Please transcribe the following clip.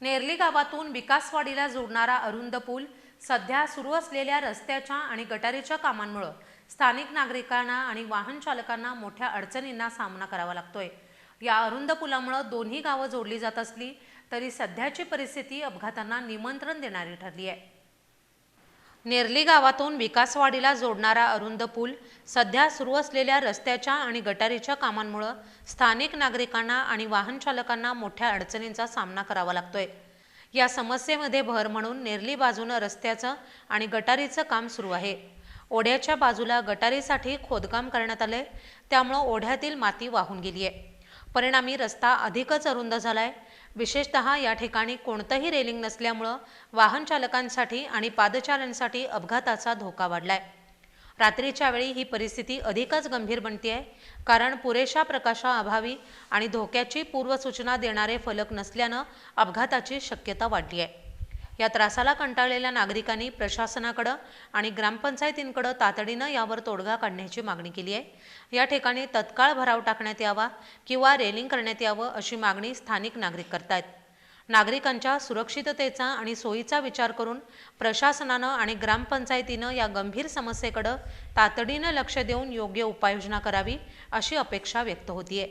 नेरली गावातून विकासवाडीला जोडणारा अरुंद पूल सध्या सुरू असलेल्या रस्त्याच्या आणि गटारीच्या कामांमुळे स्थानिक नागरिकांना आणि वाहन चालकांना मोठ्या अडचणींना सामना करावा लागतोय. या अरुंद पुलामुळे दोन्ही गावं जोडली जात असली तरी सध्याची परिस्थिती अपघातांना निमंत्रण देणारी ठरली आहे नेरली गावातून विकासवाडीला जोडणारा अरुंद पूल सध्या सुरू असलेल्या रस्त्याच्या आणि गटारीच्या कामांमुळं स्थानिक नागरिकांना आणि वाहन चालकांना मोठ्या अडचणींचा सामना करावा लागतोय. या समस्येमध्ये भर म्हणून नेरली बाजूनं रस्त्याचं आणि गटारीचं काम सुरू आहे. ओढ्याच्या बाजूला गटारीसाठी खोदकाम करण्यात आलंय. त्यामुळं ओढ्यातील माती वाहून गेली आहे परिणामी रस्ता अधिकच अरुंद झालाय. विशेषतः या ठिकाणी कोणतंही रेलिंग नसल्यामुळं वाहन चालकांसाठी आणि पादचाऱ्यांसाठी अपघाताचा धोका वाढलाय. रात्रीच्या वेळी ही परिस्थिती अधिकच गंभीर बनते आहे कारण पुरेशा प्रकाशाअभावी आणि धोक्याची पूर्वसूचना देणारे फलक नसल्यानं अपघाताची शक्यता वाढली आहे या त्रासाला कंटाळलेल्या नागरिकांनी प्रशासनाकडं आणि ग्रामपंचायतींकडं तातडीनं यावर तोडगा काढण्याची मागणी केली आहे. या ठिकाणी तत्काळ भराव टाकण्यात यावा किंवा रेलिंग करण्यात यावं अशी मागणी स्थानिक नागरिक करतायत. नागरिकांच्या सुरक्षिततेचा आणि सोयीचा विचार करून प्रशासनानं आणि ग्रामपंचायतीनं या गंभीर समस्येकडं तातडीनं लक्ष देऊन योग्य उपाययोजना करावी अशी अपेक्षा व्यक्त होतीये.